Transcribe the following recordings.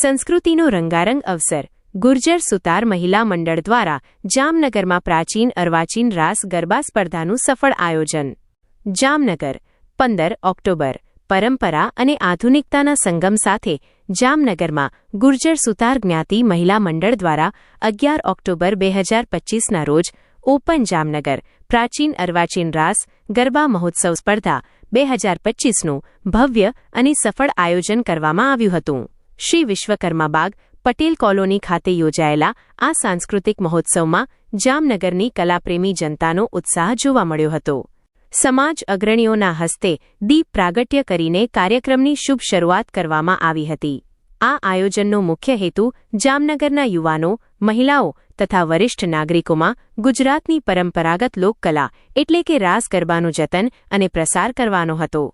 સંસ્કૃતિનો રંગારંગ અવસર. ગુર્જર સુતાર મહિલા મંડળ દ્વારા જામનગરમાં પ્રાચીન અર્વાચીન રાસ ગરબા સ્પર્ધાનું સફળ આયોજન. જામનગર, પંદર ઓક્ટોબર, પરંપરા અને આધુનિકતાના સંગમ સાથે જામનગરમાં ગુર્જર સુતાર જ્ઞાતિ મહિલા મંડળ દ્વારા અગિયાર ઓક્ટોબર બે હજાર પચીસના રોજ ઓપન જામનગર પ્રાચીન અર્વાચીન રાસ ગરબા મહોત્સવ સ્પર્ધા બે હજાર પચીસનું ભવ્ય અને સફળ આયોજન કરવામાં આવ્યું હતું. શ્રી વિશ્વકર્મા બાગ, પટેલ કોલોની ખાતે યોજાયેલા આ સાંસ્કૃતિક મહોત્સવમાં જામનગરની કલાપ્રેમી જનતાનો ઉત્સાહ જોવા મળ્યો હતો. સમાજ અગ્રણીઓના હસ્તે દીપ પ્રાગટ્ય કરીને કાર્યક્રમની શુભ શરૂઆત કરવામાં આવી હતી. આ આયોજનનો મુખ્ય હેતુ જામનગરના યુવાનો, મહિલાઓ તથા વરિષ્ઠ નાગરિકોમાં ગુજરાતની પરંપરાગત લોકકલા એટલે કે રાસ ગરબાનું જતન અને પ્રસાર કરવાનો હતો.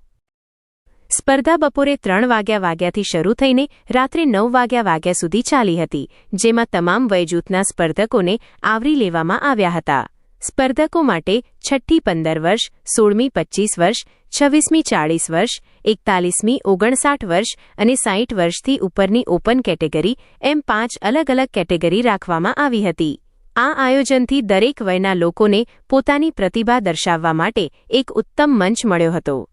સ્પર્ધા બપોરે ત્રણ વાગ્યા વાગ્યાથી શરૂ થઈને રાત્રે નવ વાગ્યા વાગ્યા સુધી ચાલી હતી, જેમાં તમામ વયજૂથના સ્પર્ધકોને આવરી લેવામાં આવ્યા હતા. સ્પર્ધકો માટે છઠ્ઠી પંદર વર્ષ, સોળમી પચ્ચીસ વર્ષ, છવ્વીસમી ચાળીસ વર્ષ, એકતાલીસમી ઓગણસાઠ વર્ષ અને સાઠ વર્ષથી ઉપરની ઓપન કેટેગરી, એમ પાંચ અલગ અલગ કેટેગરી રાખવામાં આવી હતી. આ આયોજનથી દરેક વયના લોકોને પોતાની પ્રતિભા દર્શાવવા માટે એક ઉત્તમ મંચ મળ્યો હતો.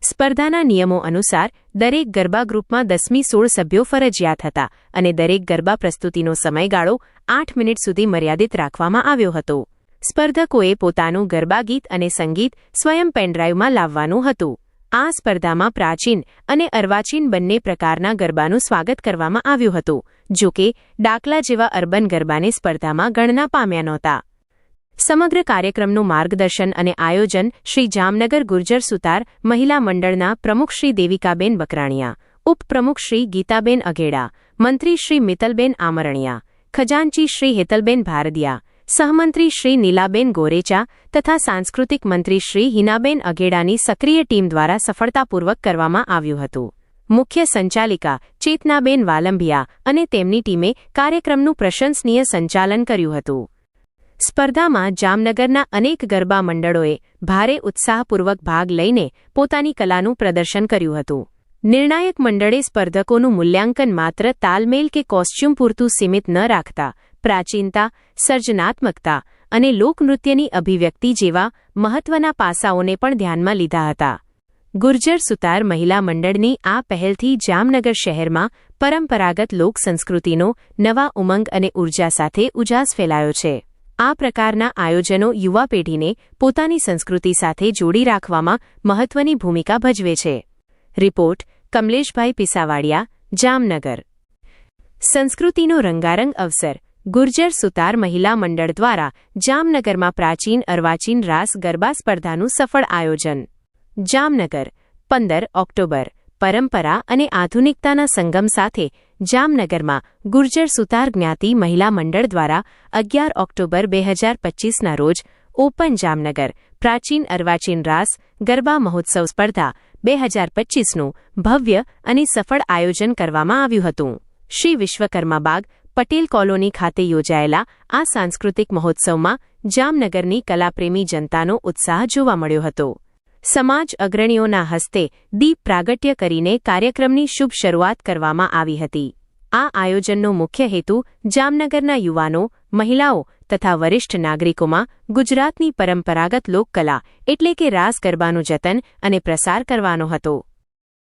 સ્પર્ધાના નિયમો અનુસાર, દરેક ગરબા ગ્રુપમાં દસમી સોળ સભ્યો ફરજિયાત હતા અને દરેક ગરબા પ્રસ્તુતિનો સમયગાળો આઠ મિનિટ સુધી મર્યાદિત રાખવામાં આવ્યો હતો. સ્પર્ધકોએ પોતાનું ગરબા ગીત અને સંગીત સ્વયં પેનડ્રાઈવમાં લાવવાનું હતું. આ સ્પર્ધામાં પ્રાચીન અને અર્વાચીન બંને પ્રકારના ગરબાનું સ્વાગત કરવામાં આવ્યું હતું જો કે ડાકલા જેવા અર્બન ગરબાને સ્પર્ધામાં ગણના પામ્યા નહોતા. સમગ્ર કાર્યક્રમનું માર્ગદર્શન અને આયોજન શ્રી જામનગર ગુર્જર સુતાર મહિલા મંડળના પ્રમુખ શ્રી દેવિકાબેન બકરાણીયા ઉપપ્રમુખ શ્રી ગીતાબેન અઘેડા, મંત્રી શ્રી મિતલબેન આમરણિયા, ખજાનચી શ્રી હેતલબેન ભારદિયા, સહમંત્રી શ્રી નીલાબેન ગોરેચા તથા સાંસ્કૃતિક મંત્રી શ્રી હિનાબેન અઘેડાની સક્રિય ટીમ દ્વારા સફળતાપૂર્વક કરવામાં આવ્યું હતું. મુખ્ય સંચાલિકા ચેતનાબેન વાલંભિયા અને તેમની ટીમે કાર્યક્રમનું પ્રશંસનીય સંચાલન કર્યું હતું. સ્પર્ધામાં જામનગરના અનેક ગરબા મંડળોએ ભારે ઉત્સાહપૂર્વક ભાગ લઈને પોતાની કલાનું પ્રદર્શન કર્યું હતું. નિર્ણાયક મંડળે સ્પર્ધકોનું મૂલ્યાંકન માત્ર તાલમેલ કે કોસ્ચ્યુમ પૂરતું સીમિત ન રાખતા, પ્રાચીનતા, સર્જનાત્મકતા અને લોકનૃત્યની અભિવ્યક્તિ જેવા મહત્વના પાસાઓને પણ ધ્યાનમાં લીધા હતા. ગુર્જર સુતાર મહિલા મંડળની આ પહેલથી જામનગર શહેરમાં પરંપરાગત લોક સંસ્કૃતિનો નવા ઉમંગ અને ઊર્જા સાથે ઉજાસ ફેલાયો છે. આ પ્રકારના આયોજનો યુવા પેઢીને પોતાની સંસ્કૃતિ સાથે જોડી રાખવામાં મહત્વની ભૂમિકા ભજવે છે. રિપોર્ટ કમલેશભાઈ પિસાવાડિયા, જામનગર. સંસ્કૃતિનો રંગારંગ અવસર ગુર્જર સુતાર મહિલા મંડળ દ્વારા જામનગરમાં પ્રાચીન અર્વાચીન રાસ ગરબા સ્પર્ધાનું સફળ આયોજન. જામનગર, પંદર ઓક્ટોબર. પરંપરા અને આધુનિકતાના સંગમ સાથે જામનગરમાં ગુર્જર સુતાર જ્ઞાતિ મહિલા મંડળ દ્વારા અગિયાર ઓક્ટોબર બે હજાર પચીસના રોજ ઓપન જામનગર, પ્રાચીન અર્વાચીન રાસ, ગરબા મહોત્સવ સ્પર્ધા બે હજાર પચીસનું ભવ્ય અને સફળ આયોજન કરવામાં આવ્યું હતું. શ્રી વિશ્વકર્મા બાગ પટેલ કોલોની ખાતે યોજાયેલા આ સાંસ્કૃતિક મહોત્સવમાં જામનગરની કલાપ્રેમી જનતાનો ઉત્સાહ જોવા મળ્યો હતો. સમાજ અગ્રણીઓના હસ્તે દીપ પ્રાગટ્ય કરીને કાર્યક્રમની શુભ શરૂઆત કરવામાં આવી હતી. આ આયોજનનો મુખ્ય હેતુ જામનગરના યુવાનો, મહિલાઓ તથા વરિષ્ઠ નાગરિકોમાં ગુજરાતની પરંપરાગત લોકકલા એટલે કે રાસ ગરબાનું જતન અને પ્રસાર કરવાનો હતો.